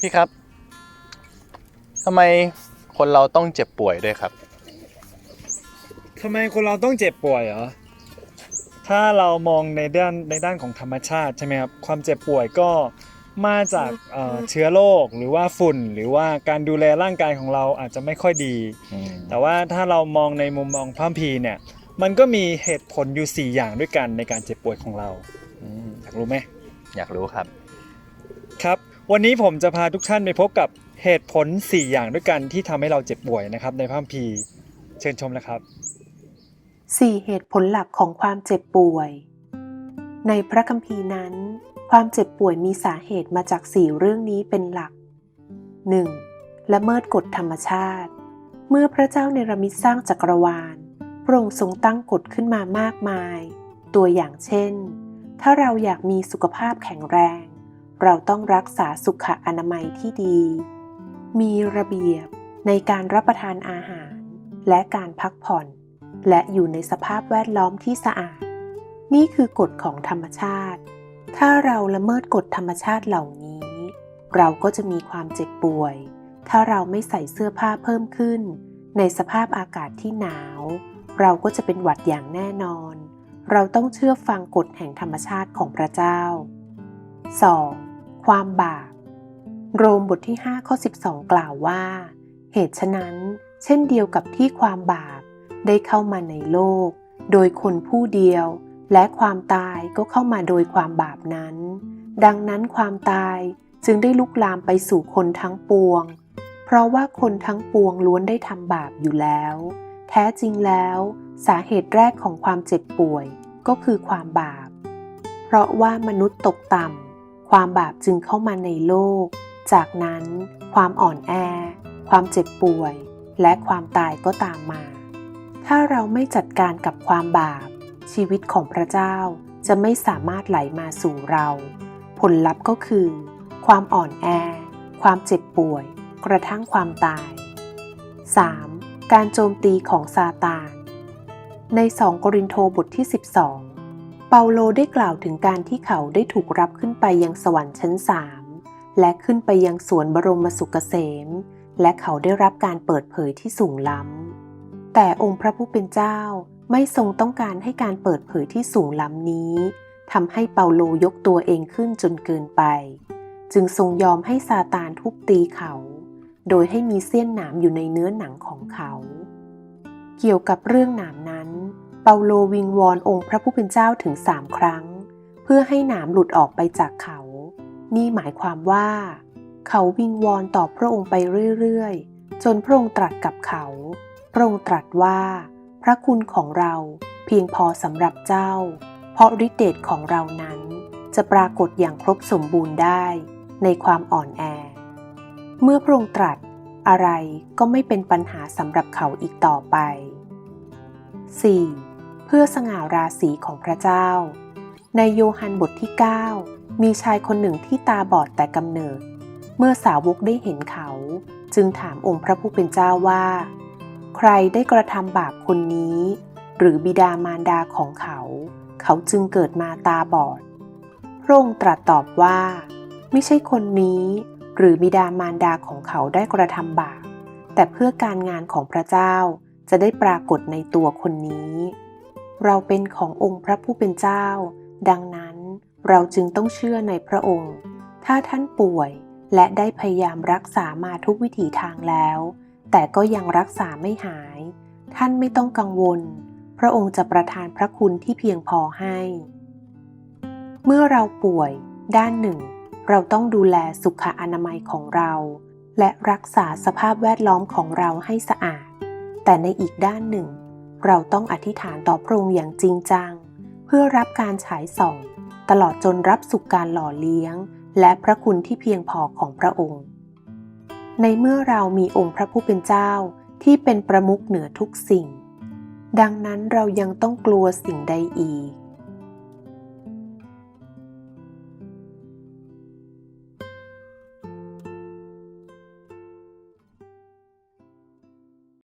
พี่ครับทำไมคนเราต้องเจ็บป่วยด้วยครับ ทำไมคนเราต้องเจ็บป่วยเหรอ ถ้าเรามองในด้านในด้านของธรรมชาติใช่ไหมครับ ความเจ็บป่วยก็มาจากเอ่อเชื้อโรคหรือว่าฝุ่น หรือว่าการดูแลร่างกายของเราอาจจะไม่ค่อยดี แต่ว่าถ้าเรามองในมุมมองพระคัมภีร์เนี่ย มันก็มีเหตุผลอยู่ 4 อย่างด้วยกันในการเจ็บป่วยของเราอืมอยากรู้ไหมอยากรู้ครับ ครับ วันนี้ผมจะพาทุกท่านไปพบกับเหตุผล 4 อย่างด้วยกันที่ทำให้เราเจ็บป่วยนะครับ ในพระคัมภีร์เชิญชมนะครับ 4 เหตุผลหลักของความเจ็บป่วย ในพระคัมภีร์นั้น ความเจ็บป่วยมีสาเหตุมาจาก 4 เรื่องนี้เป็นหลัก 1. ละเมิดกฎธรรมชาติ เมื่อพระเจ้าเนรมิตสร้างจักรวาลพระองค์ทรงตั้งกฎขึ้นมามากมาย ตัวอย่างเช่น ถ้าเราอยากมีสุขภาพแข็งแรง เราต้องรักษาสุขอนามัยที่ดี มีระเบียบในการรับประทานอาหาร และการพักผ่อน และอยู่ในสภาพแวดล้อมที่สะอาด นี่คือกฎของธรรมชาติ ถ้าเราละเมิดกฎธรรมชาติเหล่านี้ เราก็จะมีความเจ็บป่วย ถ้าเราไม่ใส่เสื้อผ้าเพิ่มขึ้น ในสภาพอากาศที่หนาว เราก็จะเป็นหวัดอย่างแน่นอน เราต้องเชื่อฟังกฎแห่งธรรมชาติของพระเจ้า 2. ความบาป โรมบทที่5ข้อ12 กล่าวว่า เหตุฉะนั้น เช่นเดียวกับที่ความบาปได้เข้ามาในโลก โดยคนผู้เดียว และความตายก็เข้ามาโดยความบาปนั้น ดังนั้นความตายจึงได้ลุกลามไปสู่คนทั้งปวง เพราะว่าคนทั้งปวงล้วนได้ทำบาปอยู่แล้ว แท้จริงแล้ว สาเหตุแรกของความเจ็บป่วยก็คือความบาป เพราะว่ามนุษย์ตกต่ำ ความบาปจึงเข้ามาในโลก จากนั้น ความอ่อนแอ ความเจ็บป่วย และความตายก็ตามมา ถ้าเราไม่จัดการกับความบาป ชีวิตของพระเจ้าจะไม่สามารถไหลมาสู่เรา ผลลัพธ์ก็คือ ความอ่อนแอ ความเจ็บป่วย กระทั่งความตาย 3. การโจมตีของซาตาน ใน 2 กรินโทบทที่ 12 เปาโลได้กล่าวถึงการที่เขาได้ถูกรับขึ้นไปยังสวรรค์ชั้นสามและขึ้นไปยังสวนบรมสุขเกษม และเขาได้รับการเปิดเผยที่สูงล้ำ แต่องค์พระผู้เป็นเจ้าไม่ทรงต้องการให้การเปิดเผยที่สูงล้ำนี้ทำให้เปาโลยกตัวเองขึ้นจนเกินไป จึงทรงยอมให้ซาตานทุบตีเขา โดยให้มีเสี้ยนหนามอยู่ในเนื้อหนังของเขา เกี่ยวกับเรื่องหนามนั้น เปาโลวิงวอนองค์พระผู้เป็นเจ้าถึงสามครั้ง เพื่อให้หนามหลุดออกไปจากเขา นี่หมายความว่า เขาวิงวอนต่อพระองค์ไปเรื่อยๆ จนพระองค์ตรัสกับเขา พระองค์ตรัสว่า พระคุณของเราเพียงพอสำหรับเจ้า เพราะฤทธิเดชของเรานั้น จะปรากฏอย่างครบสมบูรณ์ได้ ในความอ่อนแอ เมื่อพระองค์ตรัสอะไรก็ไม่เป็นปัญหาสำหรับเขาอีกต่อไป 4. เพื่อสง่าราศีของพระเจ้า ในโยฮันบทที่ 9 มีชายคนหนึ่งที่ตาบอดแต่กำเนิด เมื่อสาวกได้เห็นเขา จึงถามองค์พระผู้เป็นเจ้าว่า ใครได้กระทำบาปคนนี้ หรือบิดามารดาของเขา เขาจึงเกิดมาตาบอดพระองค์ตรัสตอบว่า ไม่ใช่คนนี้ หรือบิดามารดาของเขาได้กระทำบาปแต่เพื่อการงานของพระเจ้าจะได้ปรากฏในตัวคนนี้ เราเป็นขององค์พระผู้เป็นเจ้า ดังนั้นเราจึงต้องเชื่อในพระองค์ ถ้าท่านป่วยและได้พยายามรักษามาทุกวิถีทางแล้ว แต่ก็ยังรักษาไม่หาย ท่านไม่ต้องกังวล พระองค์จะประทานพระคุณที่เพียงพอให้ เมื่อเราป่วย ด้านหนึ่ง เราต้องดูแลสุขอนามัยของเรา และรักษาสภาพแวดล้อมของเราให้สะอาด แต่ในอีกด้านหนึ่ง เราต้องอธิษฐานต่อพระองค์อย่างจริงจัง เพื่อรับการฉายส่อง ตลอดจนรับสุขการหล่อเลี้ยง และพระคุณที่เพียงพอของพระองค์ ในเมื่อเรามีองค์พระผู้เป็นเจ้าที่เป็นประมุขเหนือทุกสิ่ง ดังนั้นเรายังต้องกลัวสิ่งใดอีก